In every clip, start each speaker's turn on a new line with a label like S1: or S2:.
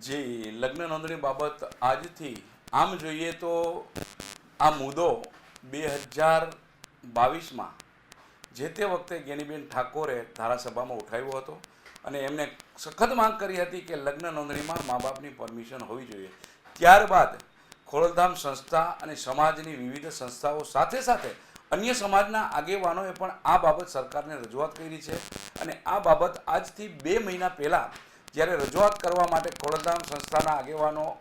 S1: જી, લગ્ન નોંધણી બાબત આજથી આમ જોઈએ તો આ મુદ્દો બે હજાર બાવીસમાં જે તે વખતે ગેનીબેન ઠાકોરે ધારાસભામાં ઉઠાવ્યો હતો અને એમને સખત માંગ કરી હતી કે લગ્ન નોંધણીમાં મા બાપની પરમિશન હોવી જોઈએ. ત્યારબાદ ખોડલધામ સંસ્થા અને સમાજની વિવિધ સંસ્થાઓ સાથે સાથે અન્ય સમાજના આગેવાનોએ પણ આ બાબત સરકારને રજૂઆત કરી છે અને આ બાબત આજથી બે મહિના પહેલાં જ્યારે રજૂઆત કરવા માટે ખોડલધામ સંસ્થાના આગેવાનો,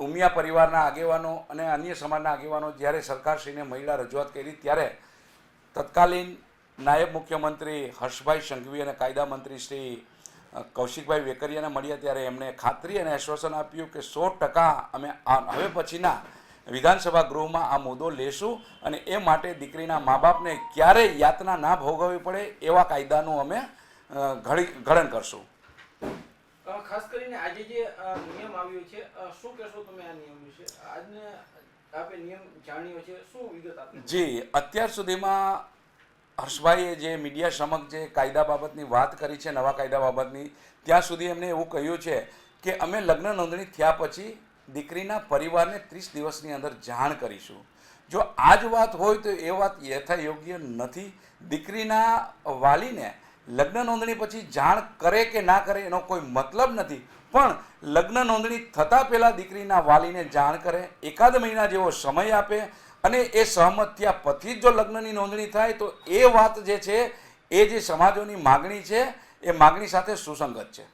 S1: ઉમિયા પરિવારના આગેવાનો અને અન્ય સમાજના આગેવાનો જ્યારે સરકારશ્રીને મહિલા રજૂઆત કરી ત્યારે તત્કાલીન નાયબ મુખ્યમંત્રી હર્ષભાઈ સંઘવી અને કાયદા મંત્રી શ્રી કૌશિકભાઈ વેકરિયાને મળ્યા ત્યારે એમણે ખાતરી અને આશ્વાસન આપ્યું કે સો ટકા અમે હવે પછીના વિધાનસભા ગૃહમાં આ મુદ્દો લેશું અને એ માટે દીકરીના મા બાપને ક્યારેય યાતના ના ભોગવવી પડે એવા કાયદાનું અમે ઘડી ઘડન કરશું.
S2: ખાસ કરીને આજે જે નિયમ આવ્યો છે શું કહેશો તમે આ નિયમ વિશે? આજને આપે નિયમ જાણ્યો છે શું વિગત આપે?
S1: જી અત્યાર સુધીમાં હર્ષભાઈએ જે મીડિયા સમક્ષ જે કાયદા બાબતની વાત કરી છે નવા કાયદા બાબતની ત્યાં સુધી એમને એવું કહ્યું છે કે અમે લગ્ન નોંધણી થયા પછી દીકરીના પરિવારને ત્રીસ દિવસની અંદર જાણ કરીશું. જો આ જ વાત હોય તો એ વાત યથાયોગ્ય નથી. દીકરીના વાલીને લગ્ન નોંધણી પછી જાણ કરે કે ના કરે એનો કોઈ મતલબ નથી. પણ લગ્ન નોંધણી થતાં પહેલાં દીકરીના વાલીને જાણ કરે, એકાદ મહિના જેવો સમય આપે અને એ સહમત થયા પછી જો લગ્નની નોંધણી થાય તો એ વાત જે છે, એ જે સમાજોની માગણી છે, એ માગણી સાથે સુસંગત છે.